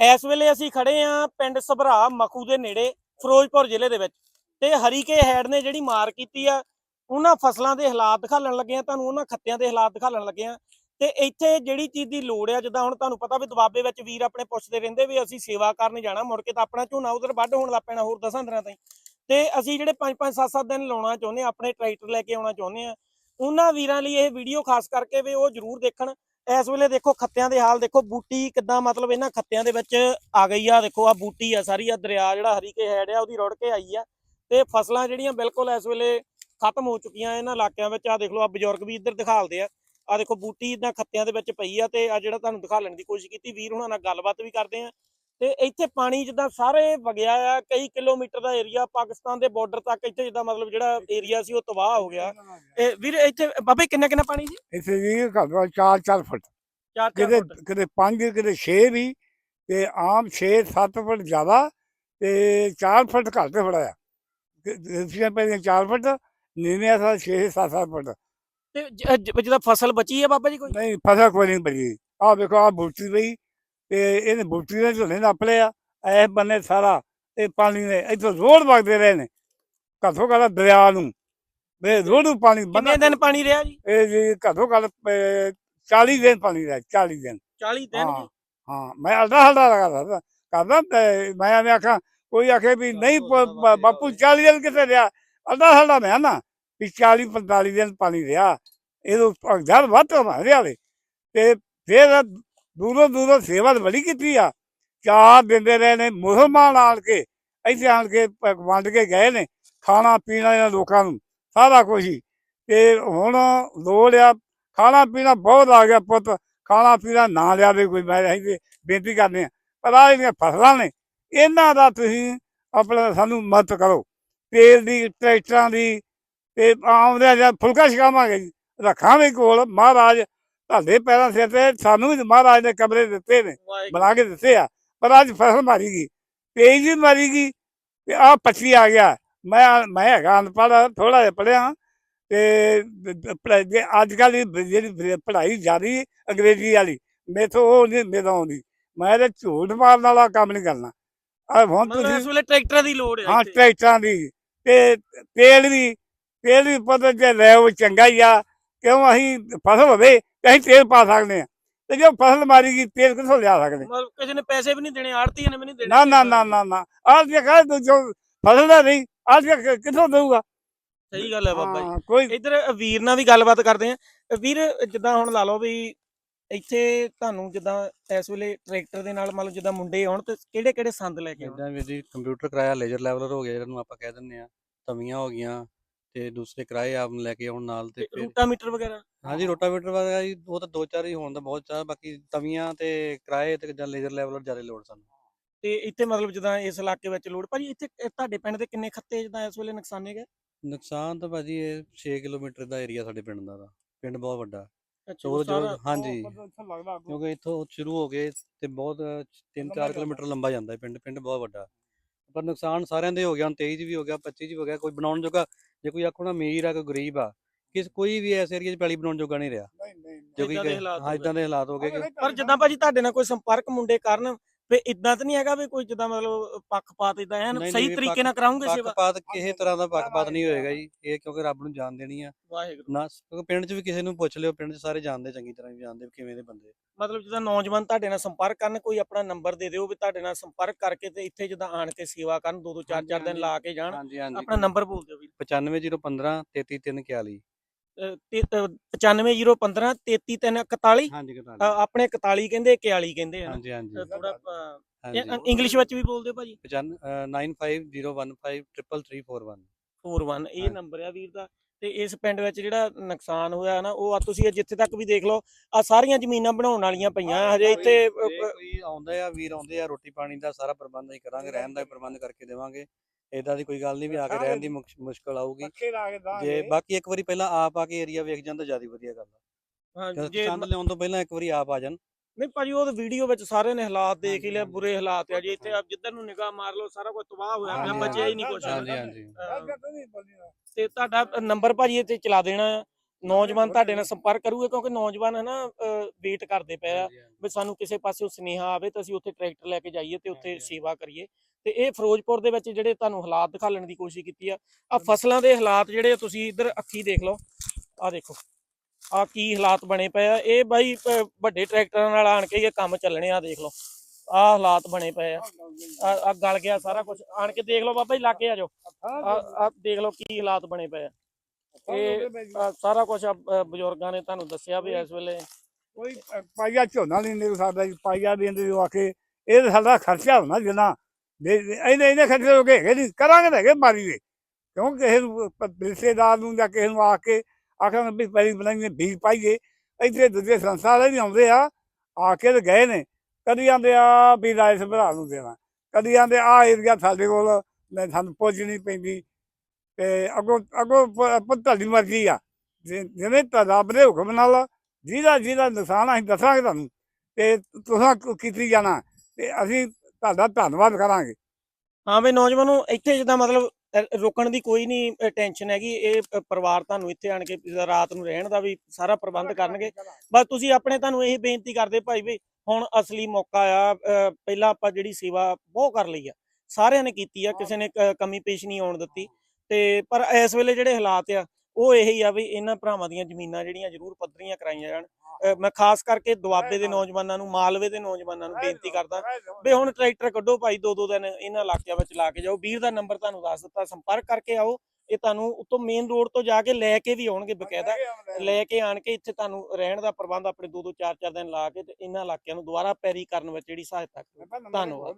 ਇਸ ਵੇਲੇ ਅਸੀਂ ਖੜੇ ਆ ਪਿੰਡ ਸਭਰਾ ਮਖੂ ਦੇ ਨੇੜੇ, ਫਿਰੋਜ਼ਪੁਰ ਜ਼ਿਲ੍ਹੇ ਦੇ ਵਿੱਚ। ਤੇ ਹਰੀਕੇ ਹੈਡ ਨੇ ਜਿਹੜੀ ਮਾਰ ਕੀਤੀ ਆ, ਉਹਨਾਂ ਫਸਲਾਂ ਦੇ ਹਾਲਾਤ ਦਿਖਾਲਣ ਲੱਗੇ ਆ, ਤੁਹਾਨੂੰ ਉਹਨਾਂ ਖੱਤਿਆਂ ਦੇ ਹਾਲਾਤ ਦਿਖਾਲਣ ਲੱਗੇ ਆ। ਤੇ ਇੱਥੇ ਜਿਹੜੀ ਚੀਜ਼ ਦੀ ਲੋੜ ਆ, ਜਿੱਦਾਂ ਹੁਣ ਤੁਹਾਨੂੰ ਪਤਾ ਵੀ ਦਬਾਬੇ ਵਿੱਚ ਵੀਰ ਆਪਣੇ ਪੁੱਛਦੇ ਰਹਿੰਦੇ ਵੀ ਅਸੀਂ ਸੇਵਾ ਕਰਨ ਜਾਣਾ, ਮੁੜ ਕੇ ਤਾਂ ਆਪਣਾ ਝੋਨਾ ਉਧਰ ਵੱਢ ਹੋਣ ਲੱਗ ਪੈਣਾ ਹੋਰ ਦਸਾਂ ਦਿਨਾਂ ਤਾਈਂ। ਤੇ ਅਸੀਂ ਜਿਹੜੇ 5-5 7-7 ਦਿਨ ਲਾਉਣਾ ਚਾਹੁੰਦੇ ਆ, ਆਪਣੇ ਟਰੈਕਟਰ ਲੈ ਕੇ ਆਉਣਾ ਚਾਹੁੰਦੇ ਆ, ਉਹਨਾਂ ਵੀਰਾਂ ਲਈ ਇਹ ਵੀਡੀਓ ਖਾਸ ਕਰਕੇ ਵੀ ਉਹ ਜ਼ਰੂਰ ਦੇਖਣ। ਇਸ ਵੇਲੇ ਦੇਖੋ ਖੱਤਿਆਂ ਦੇ ਹਾਲ ਦੇਖੋ, ਬੂਟੀ ਕਿੱਦਾਂ ਮਤਲਬ ਇਹਨਾਂ ਖੱਤਿਆਂ ਦੇ ਵਿੱਚ ਆ ਗਈ ਆ। ਦੇਖੋ ਆ ਬੂਟੀ ਆ ਸਾਰੀ ਆ ਦਰਿਆ ਜਿਹੜਾ ਹਰੀਕੇ ਹੈਡ ਆ, ਉਹਦੀ ਰੁੜ ਕੇ ਆਈ ਆ। ਤੇ ਫਸਲਾਂ ਜਿਹੜੀਆਂ ਬਿਲਕੁਲ ਇਸ ਵੇਲੇ ਖਤਮ ਹੋ ਚੁੱਕੀਆਂ ਇਹਨਾਂ ਇਲਾਕਿਆਂ ਵਿੱਚ। ਆ ਦੇਖ ਲਓ ਆ ਬਜ਼ੁਰਗ ਵੀ ਇੱਧਰ ਦਿਖਾਲਦੇ ਆ। ਆ ਦੇਖੋ, ਬੂਟੀ ਇਦਾਂ ਖੱਤਿਆਂ ਦੇ ਵਿੱਚ ਪਈ ਆ ਤੇ ਆ ਜਿਹੜਾ ਤੁਹਾਨੂੰ ਦਿਖਾਲਣ ਦੀ ਕੋਸ਼ਿਸ਼ ਕੀਤੀ, ਵੀਰ ਹੁਣਾਂ ਨਾਲ ਗੱਲਬਾਤ ਵੀ ਕਰਦੇ ਆ। ਤੇ ਇੱਥੇ ਪਾਣੀ ਜਿੱਦਾਂ ਸਾਰੇ ਵਗਿਆ ਆ ਕਈ ਕਿਲੋਮੀਟਰ ਦਾ ਏਰੀਆ ਪਾਕਿਸਤਾਨ ਦੇ ਬਾਰਡਰ ਤੱਕ ਇੱਥੇ ਜਿੱਦਾਂ ਮਤਲਬ ਜਿਹੜਾ ਏਰੀਆ ਸੀ ਉਹ ਤਬਾਹ ਹੋ ਗਿਆ। ਇਹ ਵੀਰ ਇੱਥੇ ਬਾਬੇ ਕਿੰਨਾ ਕਿੰਨਾ ਪਾਣੀ ਜੀ ਇੱਥੇ ਜੀ ਘੱਟੋ 4-4 ਫੁੱਟ। 4 ਕਿਤੇ 4 ਫੁੱਟ। ਕਿਤੇ 5 ਕਿਤੇ 6 ਵੀ ਤੇ ਆਮ 6-7 ਫੁੱਟ ਜ਼ਿਆਦਾ ਤੇ 4 ਫੁੱਟ ਘੱਟ ਫੜਾ ਆ ਇਸੇ ਪਹਿਲੇ 4 ਫੁੱਟ ਨੀਵੇਂ ਸਾ 6-7 ਫੁੱਟ। ਤੇ ਜਿਹਦਾ ਫਸਲ ਬਚੀ ਹੈ ਬਾਬਾ ਜੀ ਕੋਈ? ਨਹੀਂ ਫਸਲ ਕੋਈ ਨਹੀਂ ਬਣੀ ਆਹ ਵੇਖੋ ਆਹ ਬੂਟੀ ਪਈ। ਤੇ ਇਹਨੇ ਬੂਟੀ ਦੇ ਝੋਨੇ ਨੱਪ ਲਿਆ ਐ ਬੰਨੇ ਸਾਰਾ ਇਹ ਪਾਣੀ ਨੇ ਇੱਥੋਂ ਰੋਡ ਵਗਦੇ ਰਹੇ ਨੇ ਘੱਟੋ ਘੱਟ ਦਰਿਆ ਨੂੰ। ਵੇ ਰੋਡ ਨੂੰ ਪਾਣੀ ਕਿੰਨੇ ਬੰਨਾ ਦਿਨ ਪਾਣੀ ਰਿਹਾ ਜੀ? ਇਹ ਜੀ ਘੱਟੋ ਘੱਟ 40 ਦਿਨ ਪਾਣੀ ਰਿਹਾ 40 ਦਿਨ। 40 ਦਿਨ ਹਾਂ ਮੈਂ ਅੱਡਾ ਹੱਡਾ ਲਗਾਦਾ ਕਰਦਾ ਤੇ ਮੈਂ ਐਵੇਂ ਆਖਾਂ ਕੋਈ ਆਖੇ ਵੀ ਨਹੀਂ ਪ- ਬ- ਬਾਪੂ 40 ਦਿਨ ਕਿੱਥੇ ਰਿਹਾ? ਅੱਡਾ ਹੱਡਾ ਮੈਂ ਨਾ ਵੀ 40 45 ਦਿਨ ਪਾਣੀ ਰਿਹਾ। ਇਹਦੋਂ ਜਦ ਵੱਧ ਰਿਹਾ ਤੇ ਫਿਰ ਦੂਰੋਂ ਦੂਰੋਂ ਸੇਵਾ ਬੜੀ ਕੀਤੀ ਆ। ਚਾਰ ਦਿੰਦੇ ਰਹੇ ਨੇ, ਮੁਸਲਮਾਨ ਆਣ ਕੇ, ਇੱਥੇ ਆਣ ਕੇ ਵੰਡ ਕੇ ਗਏ ਨੇ, ਖਾਣਾ ਪੀਣਾ ਇਹਨਾਂ ਲੋਕਾਂ ਨੂੰ, ਸਾਰਾ ਕੁਝ ਹੀ। ਤੇ ਹੁਣ ਲੋੜ ਆ, ਖਾਣਾ ਪੀਣਾ ਬਹੁਤ ਆ ਗਿਆ ਪੁੱਤ, ਖਾਣਾ ਪੀਣਾ ਨਾ ਲਿਆਵੇ ਕੋਈ, ਮੈਂ ਅਸੀਂ ਬੇਨਤੀ ਕਰਦੇ ਆ। ਪਰ ਆਹ ਜਿਹੜੀਆਂ ਫਸਲਾਂ ਨੇ, ਇਹਨਾਂ ਦਾ ਤੁਸੀਂ ਆਪਣਾ ਸਾਨੂੰ ਮਦਦ ਕਰੋ। ਤੇਲ ਦੀ, ਟਰੈਕਟਰਾਂ ਦੀ, ਤੇ ਆਉਂਦੇ ਜਾਂ ਫੁਲਕਾ ਛਕਾਵਾਂਗੇ ਜੀ, ਰੱਖਾਂਗੇ ਕੋਲ, ਮਹਾਰਾਜ ਤੁਹਾਡੇ ਪੈਰਾਂ ਸਿਰ ਤੇ ਸਾਨੂੰ ਵੀ ਮਹਾਰਾਜ ਨੇ ਕਮਰੇ ਦਿੱਤੇ ਨੇ। ਬਣਾ ਕੇ ਦਿੱਤੇ ਆ। ਪਰ ਅੱਜ ਫਸਲ ਮਾਰੀ ਗਈ ਤੇਜ਼ ਵੀ ਮਾਰੀ ਗਈ ਤੇ ਆ ਪੱਛੀ ਆ ਗਿਆ। ਮੈਂ ਮੈਂ ਹੈਗਾ ਅਨਪੜ੍ਹ ਥੋੜਾ ਜਿਹਾ ਪੜਿਆ ਤੇ ਅੱਜ ਕੱਲ ਜਿਹੜੀ ਪੜ੍ਹਾਈ ਜਾਰੀ ਅੰਗਰੇਜ਼ੀ ਵਾਲੀ ਮੇਥੋਂ ਉਹ ਨਹੀਂ ਮੇਰਾ ਆਉਂਦੀ ਮੈਂ ਤੇ ਝੂਠ ਮਾਰਨ ਵਾਲਾ ਕੰਮ ਨਹੀਂ ਕਰਨਾ। ਆ ਹੁਣ ਮਤਲਬ ਇਸ ਤੁਸੀਂ ਵੇਲੇ ਟਰੈਕਟਰਾਂ ਦੀ ਲੋੜ ਹੈ ਹਾਂ। ਟਰੈਕਟਰਾਂ ਦੀ। ਤੇ ਤੇਲ ਵੀ ਤੇਲ ਵੀ ਪਤਾ ਜੇ ਲੈ ਉਹ ਚੰਗਾ ਹੀ ਆ। ਕਿਉਂ ਅਸੀਂ ਫਸਲ ਹੋਵੇ ਤੇ ਅਸੀਂ ਤੇਲ ਪਾ ਸਕਦੇ ਆ ਤੇ ਜੇ ਫਸਲ ਮਾਰੀ ਗਈ ਤੇਲ ਕਿੱਥੋਂ ਲਿਆ ਸਕਦੇ? ਮਤਲਬ ਕਿਸੇ ਨੇ ਪੈਸੇ ਵੀ ਨਹੀਂ ਦੇਣੇ ਆੜਤੀਆਂ ਨੇ ਵੀ ਨਹੀਂ ਦੇਣੇ। ਨਾ ਨਾ ਨਾ ਨਾ ਨਾ। ਜੇ ਕਹੇ ਤੂੰ ਜੋ ਫਸਲ ਦਾ ਨਹੀਂ ਕਿ- ਕਿੱਥੋਂ ਦੇਊਗਾ? ਸਹੀ ਗੱਲ ਹੈ ਬਾਬਾ ਜੀ। ਇੱਧਰ ਵੀਰ ਨਾਲ ਵੀ ਗੱਲਬਾਤ ਕਰਦੇ ਆ ਵੀਰ ਜਿੱਦਾਂ ਹੁਣ ਲਾ ਲਓ ਵੀ ਇੱਥੇ ਤੁਹਾਨੂੰ ਜਿੱਦਾਂ ਇਸ ਵੇਲੇ ਟਰੈਕਟਰ ਦੇ ਨਾਲ ਮਤਲਬ ਜਿੱਦਾਂ ਮੁੰਡੇ ਆਉਣ ਤੇ ਕਿਹੜੇ ਕਿਹੜੇ ਸੰਦ ਲੈ ਕੇ ਆਉਣ? ਇਦਾਂ ਵੀ ਜੀ ਕੰਪਿਊਟਰ ਕਰਾਇਆ ਲੇਜ਼ਰ ਲੈਵਲਰ ਹੋ ਗਿਆ ਜਿਹਨੂੰ ਆਪਾਂ ਕਹਿ ਦਿੰਦੇ ਆ ਤਵੀਆਂ ਹੋ ਗਈਆਂ ਤੇ ਦੂਸਰੇ ਕਿਰਾਏ ਆਪ ਲੈ ਕੇ ਆਉਣ ਨਾਲ ਤੇ ਫਿਰ ਰੂਟਾਮੀਟਰ ਵਗੈਰਾ? ਹਾਂਜੀ ਰੋਟਾਵੇਟਰ ਵਗੈਰਾ ਜੀ ਉਹ ਤਾਂ ਦੋ ਚਾਰ ਹੀ ਹੋਣ ਦਾ ਬਹੁਤ ਚਾਹ ਬਾਕੀ ਤਵੀਆਂ ਤੇ ਕਿਰਾਏ ਤੇ ਜਾਂ ਲੇਜ਼ਰ ਲੈਵਲਰ ਜ਼ਿਆਦਾ ਲੋੜ ਸਾਨੂੰ। ਤੇ ਇੱਥੇ ਮਤਲਬ ਜਿੱਦਾਂ ਇਸ ਇਲਾਕੇ ਵਿੱਚ ਲੋੜ ਭਾਜੀ ਇੱਥੇ ਤੁਹਾਡੇ ਪਿੰਡ ਦੇ ਕਿੰਨੇ ਖੱਤੇ ਜਿੱਦਾਂ ਇਸ ਵੇਲੇ ਨੁਕਸਾਨੇ ਗਏ ਨੁਕਸਾਨ ਤਾਂ ਭਾਜੀ ਇਹ 6 ਕਿਲੋਮੀਟਰ ਦਾ ਏਰੀਆ ਸਾਡੇ ਪਿੰਡ ਦਾ ਵਾ। ਪਿੰਡ ਬਹੁਤ ਵੱਡਾ। ਉਹ ਜੋ ਹਾਂਜੀ। ਕਿਉਂਕਿ ਇੱਥੋਂ ਸ਼ੁਰੂ ਹੋ ਗਏ ਤੇ ਬਹੁਤ 3-4 ਕਿਲੋਮੀਟਰ ਲੰਬਾ ਜਾਂਦਾ ਹੈ ਪਿੰਡ ਪਿੰਡ ਬਹੁਤ ਵੱਡਾ। ਪਰ ਨੁਕਸਾਨ ਸਾਰਿਆਂ ਦੇ ਹੋ ਗਿਆ ਹੁਣ 23 ਚ ਵੀ ਹੋ ਗਿਆ 25 ਚ ਵੀ ਹੋ ਗਿਆ ਕੋਈ ਬਣਾਉਣ ਜੋਗਾ ਜੇ ਕੋਈ ਆਖੋ ਨਾ ਅਮੀਰ ਆ ਕੋਈ ਗਰੀਬ ਆ ਕਿਸ ਕੋਈ ਵੀ ਇਸ ਏਰੀਆ 'ਚ ਪੈਲੀ ਬਣਾਉਣ ਜੋਗਾ ਨਹੀਂ ਰਿਹਾ ਜੋ ਹਾਲਾਤ ਹੋ। ਇਦਾਂ ਦੇ ਹਾਲਾਤ ਹੋ ਗਏ ਕਿ ਪਰ ਜਿੱਦਾਂ ਭਾਜੀ ਤੁਹਾਡੇ ਨਾਲ ਕੋਈ ਸੰਪਰਕ ਮੁੰਡੇ ਕਰਨ ਵੀ ਇਦਾਂ ਤਾਂ ਨਹੀਂ ਹੈਗਾ ਵੀ ਕੋਈ ਜਿੱਦਾਂ ਮਤਲਬ ਪੱਖਪਾਤ ਇਦਾਂ ਐਨ ਨਹੀਂ, ਸਹੀ ਨਹੀਂ, ਤਰੀਕੇ ਨਾਲ ਕਰਾਉਂਗੇ ਸੇਵਾ? ਪੱਖਪਾਤ ਕਿਸੇ ਤਰ੍ਹਾਂ ਦਾ ਪੱਖਪਾਤ ਨਹੀਂ ਹੋਏਗਾ ਜੀ। ਇਹ ਕਿਉਂਕਿ ਰੱਬ ਨੂੰ ਜਾਣ ਦੇਣੀ ਆ। ਵਾਹਿਗੁਰੂ। ਨਾ ਕਿਉਂਕਿ ਪਿੰਡ 'ਚ ਵੀ ਕਿਸੇ ਨੂੰ ਪੁੱਛ ਲਿਓ ਪਿੰਡ 'ਚ ਸਾਰੇ ਜਾਣਦੇ ਚੰਗੀ ਤਰ੍ਹਾਂ ਜਾਣਦੇ ਵੀ ਕਿਵੇਂ ਦੇ ਬੰਦੇ ਮਤਲਬ ਜਿੱਦਾਂ ਨੌਜਵਾਨ ਤੁਹਾਡੇ ਨਾਲ ਸੰਪਰਕ ਕਰਨ ਕੋਈ ਆਪਣਾ ਨੰਬਰ ਦੇ ਦਿਓ ਵੀ ਤੁਹਾਡੇ ਨਾਲ ਸੰਪਰਕ ਕਰਕੇ ਤੇ ਇੱਥੇ ਜਿੱਦਾਂ ਆਣ ਕੇ ਸੇਵਾ ਕਰਨ ਦੋ ਦੋ ਚਾਰ ਚਾਰ ਦਿਨ ਹਾਂਜੀ। ਲਾ ਕੇ ਜਾਣ ਹਾਂਜੀ ਹਾਂਜੀ। ਆਪਣਾ ਨੰਬਰ ਬੋਲ ਦਿਓ ਵੀ 95015 33341 95015 33341 ਹਾਂਜੀ ਅ, ਆਪਣੇ 41 ਕਹਿੰਦੇ 41 ਕਹਿੰਦੇ ਆ ਹਾਂਜੀ ਹਾਂਜੀ। ਥੋੜਾ ਹਾਂਜੀ ਇੰਗਲਿਸ਼ ਵਿੱਚ ਵੀ ਬੋਲਦੇ ਭਾਜੀ? 9501533341 41 ਇਹ। ਨੰਬਰ ਆ ਵੀਰ ਦਾ। ਤੇ ਇਸ ਪਿੰਡ ਵਿੱਚ ਜਿਹੜਾ ਨੁਕਸਾਨ ਹੋਇਆ ਨਾ ਉਹ ਆ ਤੁਸੀਂ ਜਿੱਥੇ ਤੱਕ ਵੀ ਦੇਖ ਲਓ। ਆ ਸਾਰੀਆਂ ਜ਼ਮੀਨਾਂ ਬਣਾਉਣ ਵਾਲੀਆਂ ਪਈਆਂ। ਹਜੇ ਇੱਥੇ ਕੋਈ ਆਉਂਦੇ ਆ ਵੀਰ ਆਉਂਦੇ ਆ ਰੋਟੀ ਪਾਣੀ ਦਾ ਸਾਰਾ ਪ੍ਰਬੰਧ ਅਸੀਂ ਕਰਾਂਗੇ ਰਹਿਣ ਦਾ ਪ੍ਰਬੰਧ ਕਰਕੇ ਦੇਵਾਂਗੇ। ਏਦਾਂ ਦੀ ਕੋਈ ਗੱਲ ਨਹੀਂ ਵੀ ਆ ਕੇ ਰਹਿਣ ਦੀ ਮੁਸ਼- ਮੁਸ਼ਕਲ ਆਊਗੀ। ਪੱਖੇ ਲਾ ਕੇ ਦਾਂਗੇ ਜੇ ਬਾਕੀ ਇੱਕ ਵਾਰੀ ਪਹਿਲਾਂ ਆਪ ਆ ਕੇ ਏਰੀਆ ਵੇਖ ਜਾਂਦਾ ਜ਼ਿਆਦਾ ਵਧੀਆ ਗੱਲ ਆ। ਹਾਂ, ਜੇ ਚੰਦ ਲਿਆਉਣ ਤੋਂ ਪਹਿਲਾਂ ਇੱਕ ਵਾਰੀ ਆਪ ਆ ਜਾਣ। ਨਹੀਂ ਭਾਜੀ ਉਹ ਵੀਡੀਓ ਵਿੱਚ ਸਾਰੇ ਨੇ ਹਾਲਾਤ ਦੇਖ ਹੀ ਲਿਆ। ਬੁਰੇ ਹਾਲਾਤ ਆ ਜੀ। ਇੱਥੇ ਆਪ ਜਿੱਧਰ ਨੂੰ ਨਿਗਾਹ ਮਾਰ ਲਓ ਸਾਰਾ ਕੁਝ ਤਬਾਹ ਹੋਇਆ ਪਿਆ ਹਾਂਜੀ, ਬਚਿਆ ਹੀ ਨਹੀਂ ਕੁਝ ਹਾਂਜੀ ਹਾਂਜੀ। ਅ, ਤੇ ਤੁਹਾਡਾ ਨੰਬਰ ਭਾਜੀ ਇੱਥੇ ਚਲਾ ਦੇਣਾ। ਆ ਨੌਜਵਾਨ ਤੁਹਾਡੇ ਨਾਲ ਸੰਪਰਕ ਕਰੂਗੇ ਕਿਉਂਕਿ ਨੌਜਵਾਨ ਹੈ ਨਾ ਵੇਟ ਕਰਦੇ ਪਏ ਆ ਵੀ ਸਾਨੂੰ ਕਿਸੇ ਪਾਸਿਓਂ ਸੁਨੇਹਾ ਆਵੇ ਤਾਂ ਅਸੀਂ ਉੱਥੇ ਟਰੈਕਟਰ ਲੈ ਕੇ ਜਾਈਏ ਤੇ ਉੱਥੇ। ਸੇਵਾ ਕਰੀਏ। ਤੇ ਇਹ ਫਿਰੋਜ਼ਪੁਰ ਦੇ ਵਿੱਚ ਜਿਹੜੇ ਤੁਹਾਨੂੰ ਹਾਲਾਤ ਦਿਖਾਉਣ ਦੀ ਕੋਸ਼ਿਸ਼ ਕੀਤੀ ਆ ਆ ਫਸਲਾਂ ਦੇ ਹਾਲਾਤ ਜਿਹੜੇ ਤੁਸੀਂ ਇੱਧਰ ਅੱਖੀ ਦੇਖ ਲਓ ਆ ਦੇਖੋ ਆ ਕੀ ਹਾਲਾਤ ਬਣੇ ਪਏ ਆ, ਇਹ ਬਾਈ ਵੱਡੇ ਟਰੈਕਟਰਾਂ ਨਾਲ ਆਣ ਕੇ ਇਹ ਕੰਮ ਚੱਲਣੇ ਆ ਦੇਖ ਲਓ ਆ ਹਾਲਾਤ ਬਣੇ ਪਏ ਆ ਆ ਗਲ ਗਿਆ ਸਾਰਾ ਕੁਝ ਆਣ ਕੇ ਦੇਖ ਲਓ ਬਾਬਾ ਜੀ, ਲਾਗੇ ਆ ਜਾਓ ਆ ਦੇਖ ਲਓ ਕੀ ਹਾਲਾਤ ਬਣੇ ਪਏ ਆ ਇਹ ਸਾਰਾ ਕੁਝ ਬਜ਼ੁਰਗਾਂ ਨੇ ਤੁਹਾਨੂੰ ਦੱਸਿਆ ਵੀ ਇਸ ਵੇਲੇ। ਕੋਈ ਪਾਈਆ ਝੋਨਾ ਨਹੀਂ ਨਿਕਲ ਸਕਦਾ ਪਾਈਆ ਦੇ ਜੋ ਆ ਕੇ, ਇਹ ਸਾਡਾ ਖਰਚਾ ਹੋਣਾ ਜਿੰਨਾ ਇਹਨੇ ਇਹਨੇ ਖਰਚੇ ਹੋ ਗਏ ਨਹੀਂ ਕਰਾਂਗੇ ਤਾਂ ਹੈਗੇ ਮਾਰੀ ਦੇ ਕਿਉਂ ਕਿਸੇ ਨੂੰ ਪ- ਰਿਸ਼ਤੇਦਾਰ ਨੂੰ ਜਾਂ ਕਿਸੇ ਨੂੰ ਆ ਕੇ ਆਖਾਂਗੇ ਵੀ ਪੈਰੀ ਬਣਾਈਏ, ਬੀਜ ਪਾਈਏ, ਇੱਥੇ ਦੂਜੇ ਸੰਸਥਾ ਵੀ ਆਉਂਦੇ ਆ ਆ ਕੇ ਤੇ ਗਏ ਨੇ। ਕਦੀ ਆਂਦੇ ਆ, ਵੀ ਰਾਇਸ ਭਰਾ ਨੂੰ ਦੇਣਾ। ਕਦੀ ਆਂਦੇ ਆ ਏਰੀਆ ਸਾਡੇ ਕੋਲ, ਮੈਂ ਸਾਨੂੰ ਪੁੱਛ ਪੈਂਦੀ। ਤੇ ਅੱਗੋਂ ਅੱਗੋਂ ਤੁਹਾਡੀ ਮਰਜ਼ੀ ਆ। ਜਿ- ਜਿਵੇਂ ਤਾਂ ਰੱਬ ਦੇ ਹੁਕਮ ਨਾਲ, ਜਿਹਦਾ ਜਿਹਦਾ ਨੁਕਸਾਨ ਅਸੀਂ ਦੱਸਾਂਗੇ ਤੁਹਾਨੂੰ, ਤੇ ਤੁਸੀਂ ਕੀਤੀ ਜਾਣਾ? ਤੇ ਅਸੀਂ ਤੁਹਾਡਾ ਧੰਨਵਾਦ ਕਰਾਂਗੇ। ਹਾਂ ਵੀ ਨੌਜਵਾਨੋ ਇੱਥੇ ਜਿੱਦਾਂ ਮਤਲਬ ਅ, ਦੀ ਕੋਈ ਨਹੀਂ ਟੈਨਸ਼ਨ ਹੈਗੀ ਇਹ ਪਰਿਵਾਰ ਤੁਹਾਨੂੰ ਇੱਥੇ ਆਣ ਕੇ ਰਾਤ ਨੂੰ ਰਹਿਣ ਦਾ ਵੀ ਸਾਰਾ ਪ੍ਰਬੰਧ ਕਰਨਗੇ। ਬਸ ਤੁਸੀਂ ਆਪਣੇ ਤੁਹਾਨੂੰ ਇਹ ਬੇਨਤੀ ਕਰਦੇ ਭਾਈ ਵੀ ਹੁਣ ਅਸਲੀ ਮੌਕਾ ਆ ਪਹਿਲਾਂ ਆਪਾਂ ਜਿਹੜੀ ਸੇਵਾ ਬਹੁਤ ਕਰ ਲਈ ਆ ਸਾਰਿਆਂ ਨੇ ਕੀਤੀ ਆ ਕਿਸੇ ਨੇ ਕਮੀ ਪੇਸ਼ ਨਹੀਂ ਆਉਣ ਦਿੱਤੀ। ਤੇ ਪਰ ਇਸ ਵੇਲੇ ਜਿਹੜੇ ਹਾਲਾਤ ਆ ਉਹ ਇਹੀ ਆ ਵੀ ਇਹਨਾਂ ਭਰਾਵਾਂ ਦੀਆਂ ਜ਼ਮੀਨਾਂ ਜਿਹੜੀਆਂ ਜ਼ਰੂਰ ਪੱਧਰੀਆਂ ਕਰਾਈਆਂ ਜਾਣ। ਮੈਂ ਖਾਸ ਕਰਕੇ ਦੁਆਬੇ ਦੇ ਨੌਜਵਾਨਾਂ ਨੂੰ ਮਾਲਵੇ ਦੇ ਨੌਜਵਾਨਾਂ ਨੂੰ ਬੇਨਤੀ ਕਰਦਾ ਵੀ ਹੁਣ ਟਰੈਕਟਰ ਕੱਢੋ ਭਾਈ ਦੋ ਦੋ ਦਿਨ ਇਹਨਾਂ ਇਲਾਕਿਆਂ ਵਿੱਚ ਲਾ ਕੇ ਜਾਓ। ਵੀਰ ਦਾ ਨੰਬਰ ਤੁਹਾਨੂੰ ਦੱਸ ਦਿੱਤਾ ਸੰਪਰਕ ਕਰਕੇ ਆਓ। ਇਹ ਤੁਹਾਨੂੰ ਉੱਤੋਂ ਮੇਨ ਰੋਡ ਤੋਂ ਜਾ ਕੇ ਲੈ ਕੇ ਵੀ ਆਉਣਗੇ ਬਕਾਇਦਾ। ਲੈ ਕੇ ਆਣ ਕੇ ਇੱਥੇ ਤੁਹਾਨੂੰ ਰਹਿਣ ਦਾ ਪ੍ਰਬੰਧ ਆਪਣੇ ਦੋ ਦੋ ਚਾਰ ਚਾਰ ਦਿਨ ਲਾ ਕੇ ਤੇ ਇਹਨਾਂ ਇਲਾਕਿਆਂ ਨੂੰ ਦੁਬਾਰਾ ਪੈਰੀ ਕਰਨ ਵਿੱਚ ਜਿਹੜੀ ਸਹਾਇਤਾ ਕਰੋ। ਧੰਨਵਾਦ।